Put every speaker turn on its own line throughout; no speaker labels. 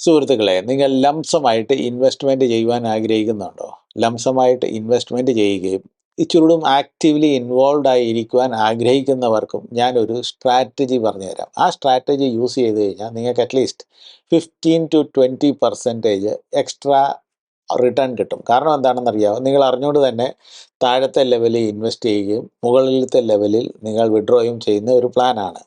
സുഹൃത്തുക്കളെ നിങ്ങൾ ലംസമായിട്ട് ഇൻവെസ്റ്റ്മെന്റ് ചെയ്യുവാൻ ആഗ്രഹിക്കുന്നുണ്ടോ? ലംസമായിട്ട് ഇൻവെസ്റ്റ്മെന്റ് ചെയ്യുകയും ഇച്ചിരൂടും ആക്റ്റീവ്ലി ഇൻവോൾവ് ആയിരിക്കുവാൻ ആഗ്രഹിക്കുന്നവർക്കും ഞാനൊരു സ്ട്രാറ്റജി പറഞ്ഞുതരാം. ആ സ്ട്രാറ്റജി യൂസ് ചെയ്ത് കഴിഞ്ഞാൽ നിങ്ങൾക്ക് at least fifteen to twenty percentage extra return കിട്ടും. കാരണം എന്താണെന്ന് അറിയാമോ നിങ്ങൾ അറിഞ്ഞുകൊണ്ട് തന്നെ താഴത്തെ ലെവലിൽ ഇൻവെസ്റ്റ് ചെയ്യുകയും മുകളിലത്തെ ലെവലിൽ നിങ്ങൾ വിഡ്രോയും ചെയ്യുന്ന ഒരു പ്ലാനാണ്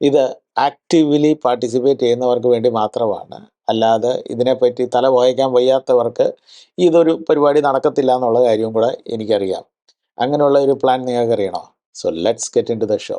ഇത് ആക്റ്റീവ്ലി പാർട്ടിസിപ്പേറ്റ് ചെയ്യുന്നവർക്ക് വേണ്ടി മാത്രമാണ്. അല്ലാതെ ഇതിനെപ്പറ്റി തല വായിക്കാൻ വയ്യാത്തവർക്ക് ഇതൊരു പരിപാടി നടക്കത്തില്ല എന്നുള്ള കാര്യവും കൂടെ എനിക്കറിയാം. അങ്ങനെയുള്ള ഒരു plan നിങ്ങൾക്കറിയണോ? So let's get into the show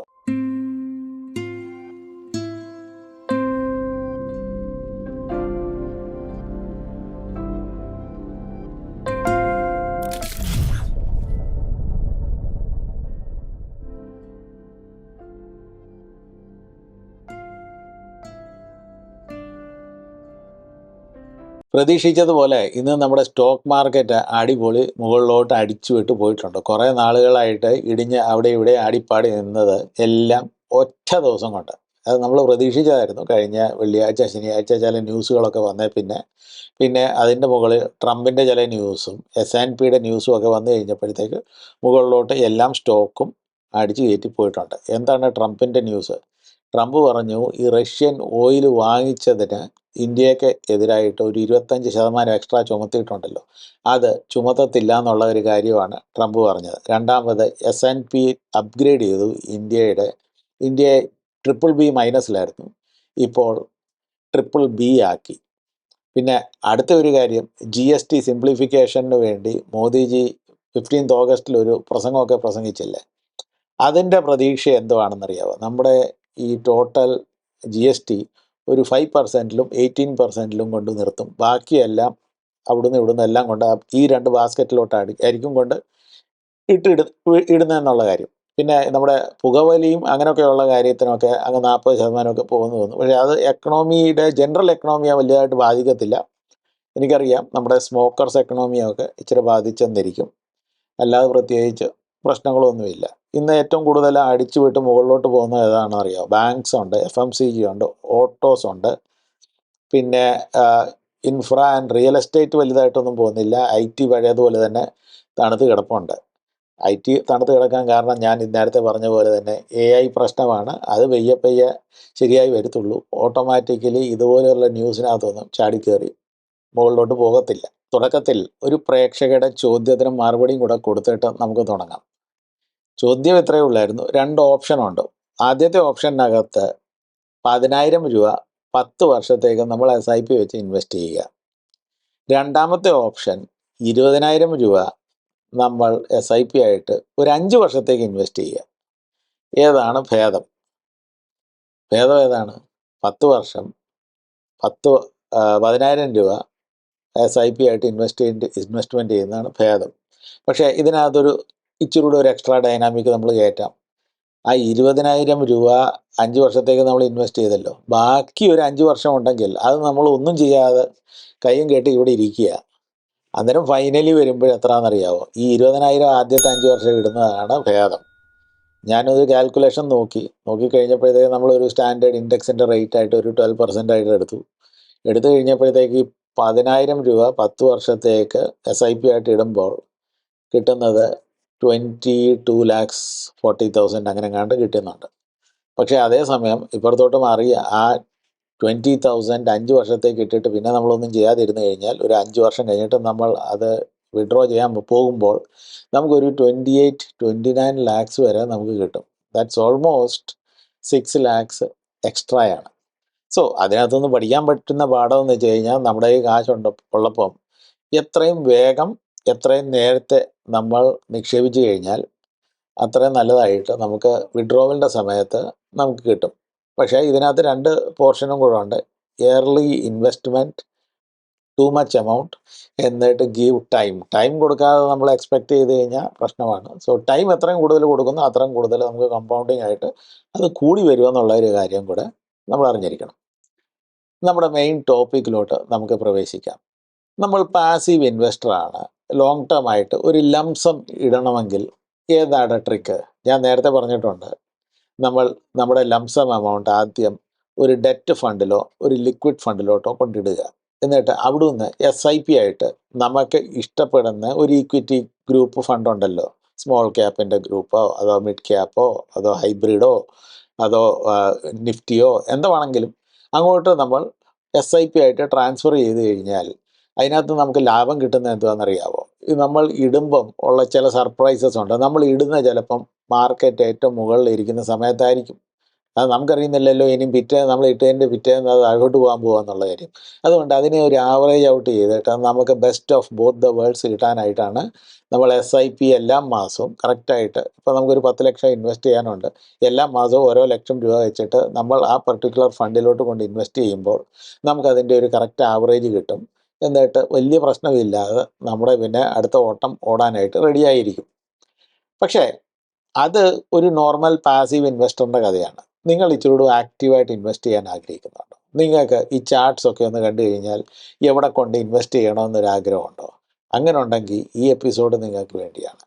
പ്രതീക്ഷിച്ചതുപോലെ ഇന്ന് നമ്മുടെ സ്റ്റോക്ക് മാർക്കറ്റ് അടിപൊളി മുകളിലോട്ട് അടിച്ചു വിട്ട് പോയിട്ടുണ്ട്. കുറേ നാളുകളായിട്ട് ഇടിഞ്ഞ് അവിടെ ഇവിടെ ആടിപ്പാടി നിന്നത് എല്ലാം ഒറ്റ ദിവസം കൊണ്ട്. അത് നമ്മൾ പ്രതീക്ഷിച്ചതായിരുന്നു. കഴിഞ്ഞ വെള്ളിയാഴ്ച ശനിയാഴ്ച ചില ന്യൂസുകളൊക്കെ വന്നേ പിന്നെ. പിന്നെ അതിന്റെ മുകളിൽ ട്രംപിന്റെ ചില ന്യൂസും എസ് ആൻഡ് പിയുടെ ന്യൂസും ഒക്കെ വന്നു കഴിഞ്ഞപ്പോഴത്തേക്ക് മുകളിലോട്ട് എല്ലാം സ്റ്റോക്കും അടിച്ചു കയറ്റി പോയിട്ടുണ്ട്. എന്താണ് ട്രംപിന്റെ ന്യൂസ്? ട്രംപ് പറഞ്ഞു ഈ റഷ്യൻ ഓയിൽ വാങ്ങിച്ചതിന് ഇന്ത്യയ്ക്ക് എതിരായിട്ട് ഒരു ഇരുപത്തഞ്ച് ശതമാനം എക്സ്ട്രാ ചുമത്തിയിട്ടുണ്ടല്ലോ. അത് ചുമത്തത്തില്ല എന്നുള്ള ഒരു കാര്യമാണ് ട്രംപ് പറഞ്ഞത്. രണ്ടാമത് എസ് എൻ പി അപ്ഗ്രേഡ് ചെയ്തു ഇന്ത്യയുടെ ഇന്ത്യ ട്രിപ്പിൾ ബി മൈനസിലായിരുന്നു. ഇപ്പോൾ ട്രിപ്പിൾ ബി ആക്കി. പിന്നെ അടുത്ത ഒരു കാര്യം ജി എസ് ടി സിംപ്ലിഫിക്കേഷന് വേണ്ടി മോദിജി ഫിഫ്റ്റീൻത് ഓഗസ്റ്റിൽ ഒരു പ്രസംഗമൊക്കെ പ്രസംഗിച്ചില്ലേ? അതിന്റെ പ്രതീക്ഷ എന്തുവാണെന്നറിയാവോ? നമ്മുടെ ഈ ടോട്ടൽ ജി എസ് ടി ഒരു ഫൈവ് പെർസെന്റിലും എയ്റ്റീൻ പെർസെന്റിലും കൊണ്ട് നിർത്തും. ബാക്കിയെല്ലാം അവിടുന്ന് ഇവിടുന്ന് എല്ലാം കൊണ്ട് ഈ രണ്ട് ബാസ്ക്കറ്റിലോട്ടാണ് ആയിരിക്കും കൊണ്ട് ഇട്ടിട ഇടുന്നതെന്നുള്ള കാര്യം. പിന്നെ നമ്മുടെ പുകവലിയും അങ്ങനെയൊക്കെയുള്ള കാര്യത്തിനൊക്കെ അങ്ങ് നാൽപ്പത് ശതമാനമൊക്കെ പോകുന്നു തോന്നുന്നു. പക്ഷേ അത് എക്കണോമിയുടെ ജനറൽ എക്കണോമിയെ വലുതായിട്ട് ബാധിക്കത്തില്ല. എനിക്കറിയാം നമ്മുടെ സ്മോക്കേഴ്സ് എക്കണോമിയൊക്കെ ഇച്ചിരി ബാധിച്ചെന്നിരിക്കും. അല്ലാതെ പ്രത്യേകിച്ച് പ്രശ്നങ്ങളൊന്നുമില്ല. ഇന്ന് ഏറ്റവും കൂടുതൽ അടിച്ചു വിട്ട് മുകളിലോട്ട് പോകുന്നത് ഏതാണെന്ന് അറിയാം ബാങ്ക്സ് ഉണ്ട് എഫ് എം സി ജി ഉണ്ട് ഓട്ടോസ് ഉണ്ട്. പിന്നെ ഇൻഫ്ര ആൻഡ് റിയൽ എസ്റ്റേറ്റ് വലുതായിട്ടൊന്നും പോകുന്നില്ല. ഐ ടി പഴയതുപോലെ തന്നെ തണുത്ത് കിടപ്പുണ്ട്. ഐ ടി തണുത്ത് കിടക്കാൻ കാരണം ഞാൻ നേരത്തെ പറഞ്ഞ പോലെ തന്നെ എ ഐ പ്രശ്നമാണ്. അത് പെയ്യെ പെയ്യെ ശരിയായി വരത്തുള്ളൂ. ഓട്ടോമാറ്റിക്കലി ഇതുപോലെയുള്ള ന്യൂസിനകത്തൊന്നും ചാടിക്കയറി മുകളിലോട്ട് പോകത്തില്ല. തുടക്കത്തിൽ ഒരു പ്രേക്ഷകരുടെ ചോദ്യത്തിന് മറുപടിയും കൂടെ കൊടുത്തിട്ട് നമുക്ക് തുടങ്ങാം. ചോദ്യം ഇത്രയേ ഉള്ളായിരുന്നു. രണ്ട് ഓപ്ഷൻ ഉണ്ട്. ആദ്യത്തെ ഓപ്ഷനകത്ത് പതിനായിരം രൂപ പത്ത് വർഷത്തേക്ക് നമ്മൾ എസ് ഐ പി വെച്ച് ഇൻവെസ്റ്റ് ചെയ്യുക. രണ്ടാമത്തെ ഓപ്ഷൻ ഇരുപതിനായിരം രൂപ നമ്മൾ എസ് ഐ പി ആയിട്ട് ഒരു അഞ്ച് വർഷത്തേക്ക് ഇൻവെസ്റ്റ് ചെയ്യുക. ഏതാണ് ഭേദം? ഭേദം ഏതാണ്? പത്ത് വർഷം പത്ത് പതിനായിരം രൂപ എസ് ഐ പി ആയിട്ട് ഇൻവെസ്റ്റ് ഇൻവെസ്റ്റ്മെന്റ് ചെയ്യുന്നതാണ് ഭേദം. പക്ഷേ ഇതിനകത്തൊരു ഇച്ചിരി കൂടെ ഒരു എക്സ്ട്രാ ഡൈനാമിക് നമ്മൾ കയറ്റാം ആ ഇരുപതിനായിരം രൂപ അഞ്ച് വർഷത്തേക്ക് നമ്മൾ ഇൻവെസ്റ്റ് ചെയ്തല്ലോ. ബാക്കി ഒരു അഞ്ച് വർഷം ഉണ്ടെങ്കിൽ അത് നമ്മൾ ഒന്നും ചെയ്യാതെ കൈയും കെട്ടി ഇവിടെ ഇരിക്കുക. അന്നേരം ഫൈനലി വരുമ്പോൾ എത്രയാണെന്നറിയാവോ ഈ ഇരുപതിനായിരം ആദ്യത്തെ അഞ്ച് വർഷം ഇടുന്നതാണ് ഭേദം. ഞാനൊരു കാൽക്കുലേഷൻ നോക്കി. നോക്കിക്കഴിഞ്ഞപ്പോഴത്തേക്ക് നമ്മളൊരു സ്റ്റാൻഡേർഡ് ഇൻഡെക്സിന്റെ റേറ്റ് ആയിട്ട് ഒരു ട്വൽവ് പെർസെന്റ് ആയിട്ട് എടുത്തു. എടുത്തു കഴിഞ്ഞപ്പോഴത്തേക്ക് പതിനായിരം രൂപ പത്ത് വർഷത്തേക്ക് എസ് ഐ പി ആയിട്ട് ഇടുമ്പോൾ കിട്ടുന്നത് twenty two lakhs forty thousand അങ്ങനെ എങ്ങാണ്ട് കിട്ടുന്നുണ്ട്. പക്ഷേ അതേസമയം ഇപ്പുറത്തോട്ട് മാറി ആ ട്വന്റി തൗസൻഡ് അഞ്ച് വർഷത്തേക്ക് ഇട്ടിട്ട് പിന്നെ നമ്മളൊന്നും ചെയ്യാതിരുന്നു കഴിഞ്ഞാൽ ഒരു അഞ്ച് വർഷം കഴിഞ്ഞിട്ട് നമ്മൾ അത് വിഡ്രോ ചെയ്യാൻ പോകുമ്പോൾ നമുക്കൊരു twenty eight twenty nine lakhs വരെ നമുക്ക് കിട്ടും. ദാറ്റ്സ് ഓൾമോസ്റ്റ് സിക്സ് ലാക്സ് എക്സ്ട്രായാണ് സോ അതിനകത്തുനിന്ന് പഠിക്കാൻ പറ്റുന്ന പാഠം എന്ന് വെച്ച് കഴിഞ്ഞാൽ നമ്മുടെ ഈ കാശുണ്ട് ഉള്ളപ്പം എത്രയും വേഗം എത്രയും നേരത്തെ നമ്മൾ നിക്ഷേപിച്ച് കഴിഞ്ഞാൽ അത്രയും നല്ലതായിട്ട് നമുക്ക് വിഡ്രോവലിന്റെ സമയത്ത് നമുക്ക് കിട്ടും. പക്ഷേ ഇതിനകത്ത് രണ്ട് പോർഷനും കൂടെ ഉണ്ട്. Early investment too much amount എന്നിട്ട് ഗീവ് ടൈം ടൈം കൊടുക്കാതെ നമ്മൾ എക്സ്പെക്ട് ചെയ്ത് കഴിഞ്ഞാൽ പ്രശ്നമാണ്. സോ ടൈം എത്രയും കൂടുതൽ കൊടുക്കുന്നു അത്രയും കൂടുതൽ നമുക്ക് കമ്പൗണ്ടിങ് ആയിട്ട് അത് കൂടി വരുമെന്നുള്ള ഒരു കാര്യം കൂടെ നമ്മൾ അറിഞ്ഞിരിക്കണം. നമ്മുടെ മെയിൻ ടോപ്പിക്കിലോട്ട് നമുക്ക് പ്രവേശിക്കാം. നമ്മൾ പാസീവ് ഇൻവെസ്റ്റർ ആണ്. ലോങ് ടേം ആയിട്ട് ഒരു ലംസം ഇടണമെങ്കിൽ ഏതാണ് ട്രിക്ക് ഞാൻ നേരത്തെ പറഞ്ഞിട്ടുണ്ട്. നമ്മൾ നമ്മുടെ ലംസം എമൗണ്ട് ആദ്യം ഒരു ഡെറ്റ് ഫണ്ടിലോ ഒരു ലിക്വിഡ് ഫണ്ടിലോട്ടോ കൊണ്ടിടുക. എന്നിട്ട് അവിടെ നിന്ന് എസ് ഐ പി ആയിട്ട് നമുക്ക് ഇഷ്ടപ്പെടുന്ന ഒരു ഈക്വിറ്റി ഗ്രൂപ്പ് ഫണ്ടുണ്ടല്ലോ സ്മോൾ ക്യാപ്പിന്റെ ഗ്രൂപ്പോ അതോ മിഡ് ക്യാപ്പോ അതോ ഹൈബ്രിഡോ അതോ നിഫ്റ്റിയോ എന്താണെങ്കിലും അങ്ങോട്ട് നമ്മൾ എസ് ഐ പി ആയിട്ട് ട്രാൻസ്ഫർ ചെയ്ത് കഴിഞ്ഞാൽ അതിനകത്ത് നമുക്ക് ലാഭം കിട്ടുന്നത് എന്താണെന്നറിയാവോ? നമ്മൾ ഇടുമ്പം ഉള്ള ചില സർപ്രൈസസ് ഉണ്ട്. നമ്മൾ ഇടുന്ന ചിലപ്പം മാർക്കറ്റ് ഏറ്റവും മുകളിൽ ഇരിക്കുന്ന സമയത്തായിരിക്കും. അത് നമുക്കറിയുന്നില്ലല്ലോ ഇനി പിറ്റേ നമ്മൾ ഇട്ടതിന്റെ പിറ്റേന്ന് അത് താഴോട്ട് പോകാൻ പോകാന്നുള്ള കാര്യം. അതുകൊണ്ട് അതിനെ ഒരു ആവറേജ് ഔട്ട് ചെയ്തിട്ട് നമുക്ക് best of both the worlds കിട്ടാനായിട്ടാണ് നമ്മൾ എസ് ഐ പി എല്ലാ മാസവും കറക്റ്റായിട്ട് ഇപ്പോൾ നമുക്കൊരു പത്ത് ലക്ഷം ഇൻവെസ്റ്റ് ചെയ്യാനുണ്ട്. എല്ലാ മാസവും ഓരോ ലക്ഷം രൂപ വെച്ചിട്ട് നമ്മൾ ആ പർട്ടിക്കുലർ ഫണ്ടിലോട്ട് കൊണ്ട് ഇൻവെസ്റ്റ് ചെയ്യുമ്പോൾ നമുക്കതിന്റെ ഒരു കറക്റ്റ് ആവറേജ് കിട്ടും. എന്നിട്ട് വലിയ പ്രശ്നമില്ലാതെ നമ്മുടെ പിന്നെ അടുത്ത ഓട്ടം ഓടാനായിട്ട് റെഡിയായിരിക്കും പക്ഷേ അത് ഒരു നോർമൽ പാസീവ് ഇൻവെസ്റ്ററിന്റെ കഥയാണ്. നിങ്ങൾ ഇച്ചിരൂടെ ആക്റ്റീവായിട്ട് ഇൻവെസ്റ്റ് ചെയ്യാൻ ആഗ്രഹിക്കുന്നുണ്ടോ? നിങ്ങൾക്ക് ഈ ചാർട്ട്സ് ഒക്കെ ഒന്ന് കണ്ടു കഴിഞ്ഞാൽ എവിടെ കൊണ്ട് ഇൻവെസ്റ്റ് ചെയ്യണമെന്നൊരു ആഗ്രഹമുണ്ടോ അങ്ങനെ ഉണ്ടെങ്കിൽ ഈ എപ്പിസോഡ് നിങ്ങൾക്ക് വേണ്ടിയാണ്.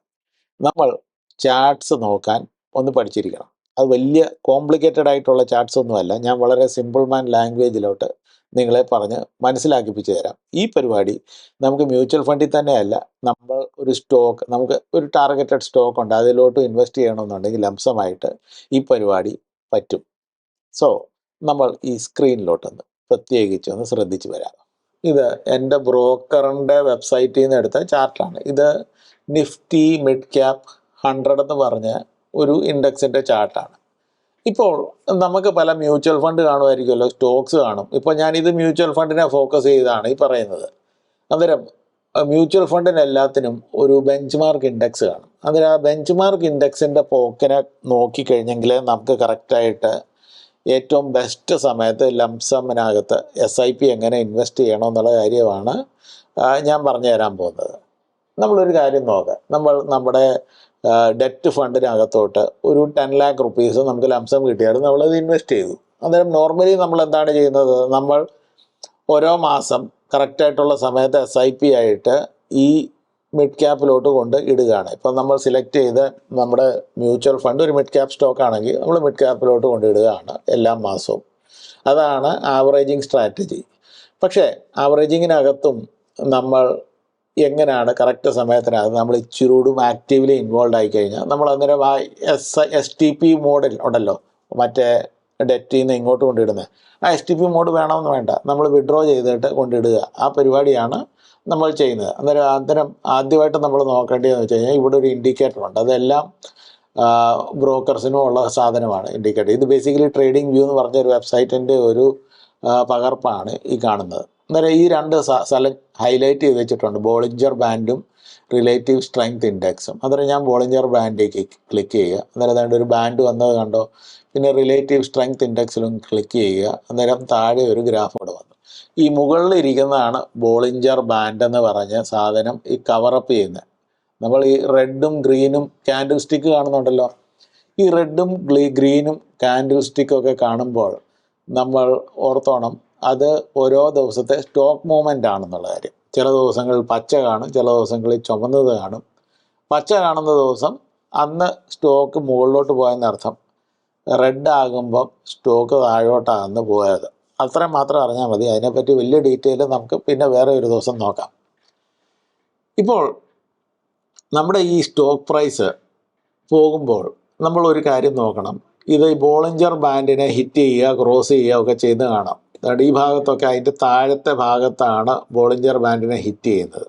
നമ്മൾ ചാർട്ട്സ് നോക്കാൻ ഒന്ന് പഠിച്ചിരിക്കണം. അത് വലിയ കോംപ്ലിക്കേറ്റഡ് ആയിട്ടുള്ള ചാർട്ട്സ് ഒന്നുമല്ല. ഞാൻ വളരെ സിമ്പിൾ മാൻ ലാംഗ്വേജിലോട്ട് നിങ്ങളെ പറഞ്ഞ് മനസ്സിലാക്കിപ്പിച്ച് തരാം. ഈ പരിപാടി നമുക്ക് മ്യൂച്വൽ ഫണ്ടിൽ തന്നെയല്ല നമ്മൾ ഒരു സ്റ്റോക്ക് നമുക്ക് ഒരു ടാർഗറ്റഡ് സ്റ്റോക്ക് ഉണ്ട് അതിലോട്ട് ഇൻവെസ്റ്റ് ചെയ്യണമെന്നുണ്ടെങ്കിൽ ലംസമായിട്ട് ഈ പരിപാടി പറ്റും. സോ നമ്മൾ ഈ സ്ക്രീനിലോട്ടൊന്ന് പ്രത്യേകിച്ച് ഒന്ന് ശ്രദ്ധിച്ചു വരാം. ഇത് എന്റെ ബ്രോക്കറിന്റെ വെബ്സൈറ്റിൽ നിന്ന് എടുത്ത ചാർട്ടാണ്. ഇത് നിഫ്റ്റി മിഡ് ക്യാപ്പ് ഹൺഡ്രഡ് എന്ന് പറഞ്ഞ ഒരു ഇൻഡെക്സിന്റെ ചാർട്ടാണ്. ഇപ്പോൾ നമുക്ക് പല മ്യൂച്വൽ ഫണ്ട് കാണുമായിരിക്കുമല്ലോ സ്റ്റോക്സ് കാണും. ഇപ്പോൾ ഞാനിത് മ്യൂച്വൽ ഫണ്ടിനെ ഫോക്കസ് ചെയ്താണ് ഈ പറയുന്നത്. അന്നേരം മ്യൂച്വൽ ഫണ്ടിന് എല്ലാത്തിനും ഒരു ബെഞ്ച് മാർക്ക് ഇൻഡെക്സ് കാണും. അന്നേരം ആ ബെഞ്ച് മാർക്ക് ഇൻഡെക്സിന്റെ പോക്കിനെ നോക്കിക്കഴിഞ്ഞെങ്കിൽ നമുക്ക് കറക്റ്റായിട്ട് ഏറ്റവും ബെസ്റ്റ് സമയത്ത് ലംസമ്മിനകത്ത് എസ് ഐ പി എങ്ങനെ ഇൻവെസ്റ്റ് ചെയ്യണം എന്നുള്ള കാര്യമാണ് ഞാൻ പറഞ്ഞു തരാൻ പോകുന്നത്. നമ്മളൊരു കാര്യം നോക്കാം. നമ്മൾ നമ്മുടെ ഡെറ്റ് ഫണ്ടിനകത്തോട്ട് ഒരു ടെൻ ലാക്ക് റുപ്പീസ് നമുക്ക് ലംസം കിട്ടിയായിരുന്നു. നമ്മളത് ഇൻവെസ്റ്റ് ചെയ്തു. അന്നേരം നോർമലി നമ്മൾ എന്താണ് ചെയ്യുന്നത്? നമ്മൾ ഓരോ മാസം കറക്റ്റായിട്ടുള്ള സമയത്ത് എസ് ഐ പി ആയിട്ട് ഈ മിഡ് ക്യാപ്പിലോട്ട് കൊണ്ട് ഇടുകയാണ്. ഇപ്പം നമ്മൾ സിലക്ട് ചെയ്ത് നമ്മുടെ മ്യൂച്വൽ ഫണ്ട് ഒരു മിഡ് ക്യാപ് സ്റ്റോക്ക് ആണെങ്കിൽ നമ്മൾ മിഡ് ക്യാപ്പിലോട്ട് കൊണ്ട് ഇടുകയാണ് എല്ലാ മാസവും. അതാണ് ആവറേജിങ് സ്ട്രാറ്റജി പക്ഷേ ആവറേജിങ്ങിനകത്തും നമ്മൾ എങ്ങനെയാണ് കറക്റ്റ് സമയത്തിനകത്ത് നമ്മൾ ഇച്ചിരൂടും ആക്റ്റീവ്ലി ഇൻവോൾവ് ആയി കഴിഞ്ഞാൽ നമ്മൾ അന്നേരം ആ എസ് എസ് ടി പി മോഡിൽ ഉണ്ടല്ലോ മറ്റേ ഡെറ്റിൽ നിന്ന് ഇങ്ങോട്ട് കൊണ്ടിടുന്നത് ആ എസ് ടി പി മോഡ് വേണമെന്ന് വേണ്ട നമ്മൾ വിഡ്രോ ചെയ്തിട്ട് കൊണ്ടിടുക. ആ പരിപാടിയാണ് നമ്മൾ ചെയ്യുന്നത്. അന്നേരം അന്നേരം ആദ്യമായിട്ട് നമ്മൾ നോക്കേണ്ടതെന്ന് വെച്ച് കഴിഞ്ഞാൽ ഇവിടെ ഒരു ഇൻഡിക്കേറ്റർ ഉണ്ട്. അതെല്ലാം ബ്രോക്കർസിനും ഉള്ള സാധനമാണ് ഇൻഡിക്കേറ്റർ ഇത് ബേസിക്കലി ട്രേഡിംഗ് വ്യൂ എന്ന് പറഞ്ഞ ഒരു വെബ്സൈറ്റിന്റെ ഒരു പകർപ്പാണ് ഈ കാണുന്നത്. അന്നേരം ഈ രണ്ട് സ്ഥലം ഹൈലൈറ്റ് ചെയ്ത് വെച്ചിട്ടുണ്ട്. ബോളിഞ്ചർ ബാൻഡും റിലേറ്റീവ് സ്ട്രെങ്ത് ഇൻഡെക്സും അന്നേരം ഞാൻ ബോളിഞ്ചർ ബാൻഡിലേക്ക് ക്ലിക്ക് ചെയ്യുക. അന്നേരം അതായത് ഒരു ബാൻഡ് വന്നത് കണ്ടോ? പിന്നെ റിലേറ്റീവ് സ്ട്രെങ്ത് ഇൻഡെക്സിലും ക്ലിക്ക് ചെയ്യുക. അന്നേരം താഴെ ഒരു ഗ്രാഫ് ഇവിടെ വന്നു. ഈ മുകളിൽ ഇരിക്കുന്നതാണ് ബോളിഞ്ചർ ബാൻഡ് എന്ന് പറഞ്ഞ സാധനം ഈ കവറപ്പ് ചെയ്യുന്നത് നമ്മൾ ഈ റെഡും ഗ്രീനും കാൻഡിൽ സ്റ്റിക്ക് കാണുന്നുണ്ടല്ലോ. ഈ റെഡും ഗ്രീനും കാൻഡിൽ സ്റ്റിക്കൊക്കെ കാണുമ്പോൾ നമ്മൾ ഓർത്തോണം അത് ഓരോ ദിവസത്തെ സ്റ്റോക്ക് മൂവ്മെന്റ് ആണെന്നുള്ള കാര്യം. ചില ദിവസങ്ങളിൽ പച്ച കാണും ചില ദിവസങ്ങളിൽ ചുമന്നത് കാണും. പച്ച കാണുന്ന ദിവസം അന്ന് സ്റ്റോക്ക് മുകളിലോട്ട് പോയെന്നർത്ഥം റെഡ് ആകുമ്പം സ്റ്റോക്ക് താഴോട്ടാണ് പോയത്. അത്രയും മാത്രം അറിഞ്ഞാൽ മതി. അതിനെപ്പറ്റി വലിയ ഡീറ്റെയിൽ നമുക്ക് പിന്നെ വേറെ ഒരു ദിവസം നോക്കാം. ഇപ്പോൾ നമ്മുടെ ഈ സ്റ്റോക്ക് പ്രൈസ് പോകുമ്പോൾ നമ്മൾ ഒരു കാര്യം നോക്കണം. ഇത് ബോളിഞ്ചർ ബാൻഡിനെ ഹിറ്റ് ചെയ്യുക ക്രോസ് ചെയ്യുക ഒക്കെ ചെയ്ത് കാണാം. ഈ ഭാഗത്തൊക്കെ അതിന്റെ താഴത്തെ ഭാഗത്താണ് ബോളിഞ്ചർ ബാൻഡിനെ ഹിറ്റ് ചെയ്യുന്നത്.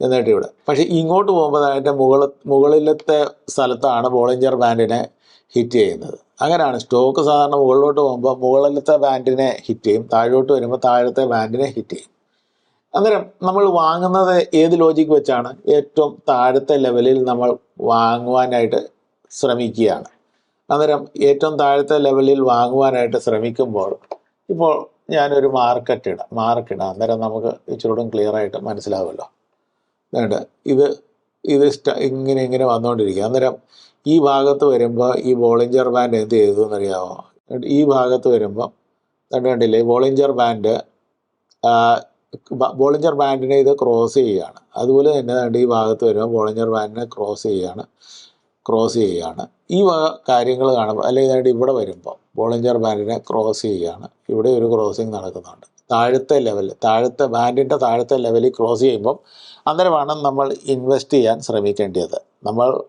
എന്നിട്ട് ഇവിടെ. പക്ഷേ ഇങ്ങോട്ട് പോകുമ്പോൾ അതിന്റെ മുകൾ മുകളിലത്തെ സ്ഥലത്താണ് ബോളിഞ്ചർ ബാൻഡിനെ ഹിറ്റ് ചെയ്യുന്നത്. അങ്ങനെയാണ് സ്റ്റോക്ക് സാധാരണ മുകളിലോട്ട് പോകുമ്പോൾ മുകളിലത്തെ ബാൻഡിനെ ഹിറ്റ് ചെയ്യും. താഴോട്ട് വരുമ്പോൾ താഴത്തെ ബാൻഡിനെ ഹിറ്റ് ചെയ്യും. അന്നേരം നമ്മൾ വാങ്ങുന്നത് ഏത് ലോജിക്ക് വെച്ചാണ്? ഏറ്റവും താഴത്തെ ലെവലിൽ നമ്മൾ വാങ്ങുവാനായിട്ട് ശ്രമിക്കുകയാണ്. അന്നേരം ഏറ്റവും താഴത്തെ ലെവലിൽ വാങ്ങുവാനായിട്ട് ശ്രമിക്കുമ്പോൾ ഇപ്പോൾ ഞാനൊരു മാർക്കറ്റ് ഇടാം. മാർക്ക് ഇടാം. അന്നേരം നമുക്ക് ഇച്ചിരൂടും ക്ലിയർ ആയിട്ട് മനസ്സിലാവുമല്ലോ. വേണ്ട ഇത് ഇത് ഇങ്ങനെ ഇങ്ങനെ വന്നുകൊണ്ടിരിക്കുക അന്നേരം ഈ ഭാഗത്ത് വരുമ്പോൾ ഈ ബോളിഞ്ചർ ബാൻഡ് എന്ത് ചെയ്തു എന്നറിയാമോ ഈ ഭാഗത്ത് വരുമ്പോൾ കണ്ടു കണ്ടില്ലേ? ബോളിഞ്ചർ ബാൻഡ് ബോളിഞ്ചർ ബാൻഡിനെ ഇത് ക്രോസ് ചെയ്യുകയാണ്. അതുപോലെ തന്നെ ഈ ഭാഗത്ത് വരുമ്പോൾ ബോളിഞ്ചർ ബാൻഡിനെ ക്രോസ് ചെയ്യുകയാണ്. ക്രോസ് ചെയ്യുകയാണ്. ഈ വക കാര്യങ്ങൾ കാണുമ്പോൾ അല്ലെങ്കിൽ ഇതായിട്ട് ഇവിടെ വരുമ്പോൾ ബോളിഞ്ചർ ബാൻഡിനെ ക്രോസ് ചെയ്യുകയാണ്. ഇവിടെ ഒരു ക്രോസിങ് നടക്കുന്നുണ്ട്. താഴത്തെ ലെവൽ താഴത്തെ ബാൻഡിന്റെ താഴത്തെ ലെവലിൽ ക്രോസ് ചെയ്യുമ്പം അന്നേരമാണ് നമ്മൾ ഇൻവെസ്റ്റ് ചെയ്യാൻ ശ്രമിക്കേണ്ടത്. നമ്മൾ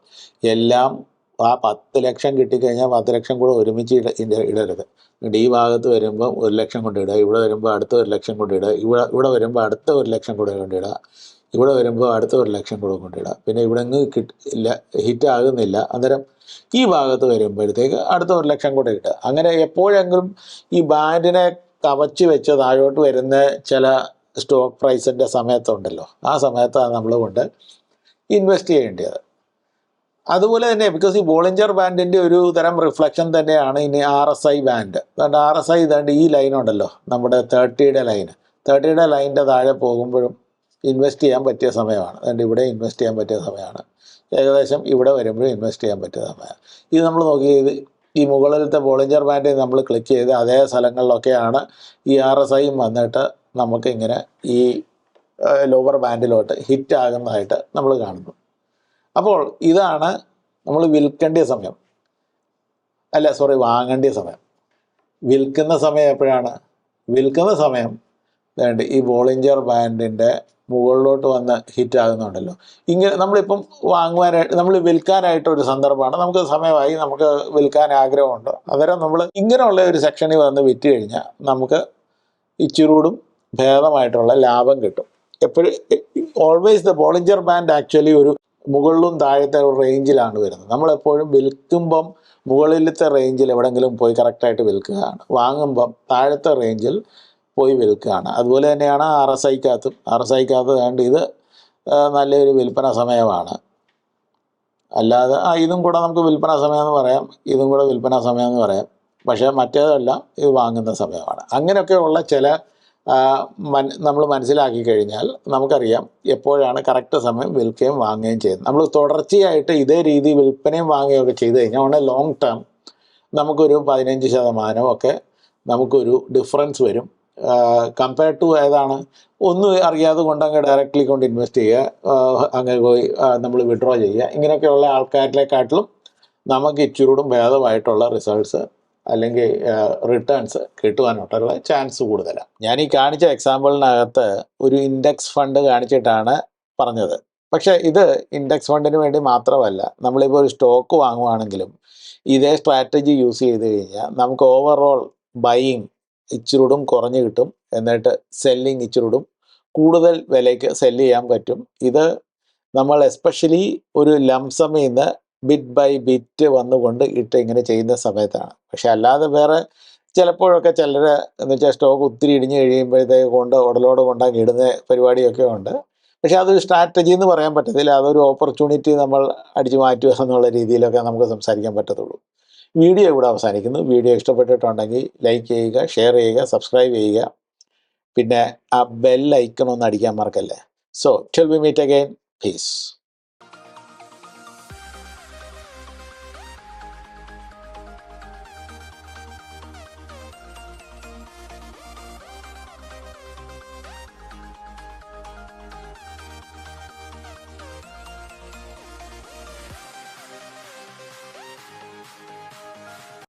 എല്ലാം ആ പത്ത് ലക്ഷം കിട്ടിക്കഴിഞ്ഞാൽ പത്ത് ലക്ഷം കൂടെ ഒരുമിച്ച് ഇട ഇട- ഇടരുത്. ഈ ഭാഗത്ത് വരുമ്പോൾ ഒരു ലക്ഷം കൊണ്ട് ഇടുക ഇവിടെ വരുമ്പോൾ അടുത്ത ഒരു ലക്ഷം കൊണ്ട് ഇടുക ഇവിടെ ഇവിടെ വരുമ്പോൾ അടുത്ത ഒരു ലക്ഷം കൂടെ കൊണ്ടിടുക ഇവിടെ വരുമ്പോൾ അടുത്ത ഒരു ലക്ഷം കൂടെ കൊണ്ടിടാം പിന്നെ ഇവിടെ നിന്ന് കിട്ടില്ല ഹിറ്റ് ആകുന്നില്ല. അന്നേരം ഈ ഭാഗത്ത് വരുമ്പോഴത്തേക്ക് അടുത്ത ഒരു ലക്ഷം കൂടെ കിട്ടുക അങ്ങനെ എപ്പോഴെങ്കിലും ഈ ബാൻഡിനെ കവച്ച് വെച്ച് താഴോട്ട് വരുന്ന ചില സ്റ്റോക്ക് പ്രൈസിന്റെ സമയത്തുണ്ടല്ലോ. ആ സമയത്താണ് നമ്മൾ കൊണ്ട് ഇൻവെസ്റ്റ് ചെയ്യേണ്ടത്. അതുപോലെ തന്നെ ബിക്കോസ് ഈ ബോളിഞ്ചർ ബാൻഡിന്റെ ഒരു തരം റിഫ്ലക്ഷൻ തന്നെയാണ് ഇനി ആർ എസ് ഐ ബാൻഡ് അതുകൊണ്ട് ആർ എസ് ഐ ഇതാണ്ട് ഈ ലൈനുണ്ടല്ലോ നമ്മുടെ തേർട്ടിയുടെ ലൈൻ തേർട്ടിയുടെ ലൈനിന്റെ താഴെ പോകുമ്പോഴും ഇൻവെസ്റ്റ് ചെയ്യാൻ പറ്റിയ സമയമാണ്. അതുകൊണ്ട് ഇവിടെ ഇൻവെസ്റ്റ് ചെയ്യാൻ പറ്റിയ സമയമാണ്. ഏകദേശം ഇവിടെ വരുമ്പോഴും ഇൻവെസ്റ്റ് ചെയ്യാൻ പറ്റിയ സമയമാണ്. ഇത് നമ്മൾ നോക്കി ഇത് ഈ മുകളിലത്തെ ബോളിഞ്ചർ ബാൻഡിൽ നമ്മൾ ക്ലിക്ക് ചെയ്ത് അതേ സ്ഥലങ്ങളിലൊക്കെയാണ് ഈ ആർ എസ് ഐയും വന്നിട്ട് നമുക്ക് ഇങ്ങനെ ഈ ലോവർ ബാൻഡിലോട്ട് ഹിറ്റ് ആകുന്നതായിട്ട് നമ്മൾ കാണുന്നു. അപ്പോൾ ഇതാണ് നമ്മൾ വിൽക്കേണ്ട സമയം. അല്ല സോറി വാങ്ങേണ്ട സമയം. വിൽക്കുന്ന സമയം എപ്പോഴാണ്? വിൽക്കുന്ന സമയം. വേണ്ടി ഈ ബോളിഞ്ചർ ബാൻഡിന്റെ മുകളിലോട്ട് വന്ന് ഹിറ്റ് ആകുന്നുണ്ടല്ലോ ഇങ്ങനെ നമ്മളിപ്പം വാങ്ങുവാനായിട്ട് നമ്മൾ വിൽക്കാനായിട്ട് ഒരു സന്ദർഭമാണ്. നമുക്ക് സമയമായി നമുക്ക് വിൽക്കാൻ ആഗ്രഹമുണ്ട്. അന്നേരം നമ്മൾ ഇങ്ങനെയുള്ള ഒരു സെക്ഷനിൽ വന്ന് വിറ്റ് കഴിഞ്ഞാൽ നമുക്ക് ഇച്ചിരൂടും ഭേദമായിട്ടുള്ള ലാഭം കിട്ടും. എപ്പോഴും always the Bollinger band actually ഒരു മുകളിലും താഴത്തെ ഒരു റേഞ്ചിലാണ് വരുന്നത്. നമ്മളെപ്പോഴും വിൽക്കുമ്പം മുകളിലത്തെ റേഞ്ചിൽ എവിടെയെങ്കിലും പോയി കറക്റ്റായിട്ട് വിൽക്കുകയാണ്. വാങ്ങുമ്പം താഴത്തെ റേഞ്ചിൽ പോയി വിൽക്കുകയാണ്. അതുപോലെ തന്നെയാണ് ആർ എസ് ഐക്കകത്തും. ആർ എസ് ഐക്കകത്ത് വേണ്ട ഇത് നല്ലൊരു വിൽപ്പന സമയമാണ്. അല്ലാതെ ആ ഇതും കൂടെ നമുക്ക് വിൽപ്പന സമയം എന്ന് പറയാം. ഇതും കൂടെ വിൽപ്പന സമയം എന്ന് പറയാം. പക്ഷേ മറ്റേതല്ല ഇത് വാങ്ങുന്ന സമയമാണ്. അങ്ങനെയൊക്കെയുള്ള ചില നമ്മൾ മനസ്സിലാക്കി കഴിഞ്ഞാൽ നമുക്കറിയാം എപ്പോഴാണ് കറക്റ്റ് സമയം വിൽക്കുകയും വാങ്ങുകയും ചെയ്യുന്നത്. നമ്മൾ തുടർച്ചയായിട്ട് ഇതേ രീതി വിൽപ്പനയും വാങ്ങുകയും ഒക്കെ ചെയ്ത് കഴിഞ്ഞാൽ ഉടനെ ലോങ് ടേം നമുക്കൊരു പതിനഞ്ച് ശതമാനം ഒക്കെ നമുക്കൊരു ഡിഫറൻസ് വരും. കമ്പയർ ടു ഏതാണ്? ഒന്നും അറിയാതെ കൊണ്ട് അങ്ങ് ഡയറക്റ്റ്ലി കൊണ്ട് ഇൻവെസ്റ്റ് ചെയ്യുക. അങ്ങ് പോയി നമ്മൾ വിഡ്രോ ചെയ്യുക. ഇങ്ങനെയൊക്കെയുള്ള ആൾക്കാരിലേക്കാട്ടിലും നമുക്ക് ഇച്ചിരൂടും ഭേദമായിട്ടുള്ള റിസൾട്ട്സ് അല്ലെങ്കിൽ റിട്ടേൺസ് കിട്ടുവാനായിട്ടുള്ള ചാൻസ് കൂടുതലാണ്. ഞാൻ ഈ കാണിച്ച എക്സാമ്പിളിനകത്ത് ഒരു ഇൻഡെക്സ് ഫണ്ട് കാണിച്ചിട്ടാണ് പറഞ്ഞത്. പക്ഷേ ഇത് ഇൻഡെക്സ് ഫണ്ടിന് വേണ്ടി മാത്രമല്ല നമ്മളിപ്പോൾ ഒരു സ്റ്റോക്ക് വാങ്ങുവാണെങ്കിലും ഇതേ സ്ട്രാറ്റജി യൂസ് ചെയ്ത് കഴിഞ്ഞാൽ നമുക്ക് ഓവറോൾ ബൈയിങ് ഇച്ചിരൂടും കുറഞ്ഞു കിട്ടും. എന്നിട്ട് സെല്ലിങ് ഇച്ചിരൂടും. കൂടുതൽ വിലയ്ക്ക് സെല്ല് ചെയ്യാൻ പറ്റും. ഇത് നമ്മൾ എസ്പെഷ്യലി ഒരു ലംസമിൽ നിന്ന് ബിറ്റ് ബൈ ബിറ്റ് വന്നുകൊണ്ട് ഇട്ട് ഇങ്ങനെ ചെയ്യുന്ന സമയത്താണ്. പക്ഷെ അല്ലാതെ വേറെ ചിലപ്പോഴൊക്കെ ചിലർ എന്ന് വെച്ചാൽ സ്റ്റോക്ക് ഒത്തിരി ഇടിഞ്ഞ് കഴിയുമ്പോഴത്തേക്ക് കൊണ്ട് ഉടലോട് കൊണ്ടങ്ങ് ഇടുന്ന പരിപാടിയൊക്കെ ഉണ്ട്. പക്ഷെ അതൊരു സ്ട്രാറ്റജി എന്ന് പറയാൻ പറ്റത്തില്ല. അതൊരു ഓപ്പർച്യൂണിറ്റി നമ്മൾ അടിച്ചു മാറ്റുക എന്നുള്ള രീതിയിലൊക്കെ നമുക്ക് സംസാരിക്കാൻ പറ്റത്തുള്ളൂ. വീഡിയോ ഇവിടെ അവസാനിക്കുന്നു. വീഡിയോ ഇഷ്ടപ്പെട്ടിട്ടുണ്ടെങ്കിൽ ലൈക്ക് ചെയ്യുക ഷെയർ ചെയ്യുക സബ്സ്ക്രൈബ് ചെയ്യുക. പിന്നെ ആ ബെൽ ഐക്കൺ ഒന്ന് അടിക്കാൻ മറക്കല്ലേ. So till we meet again peace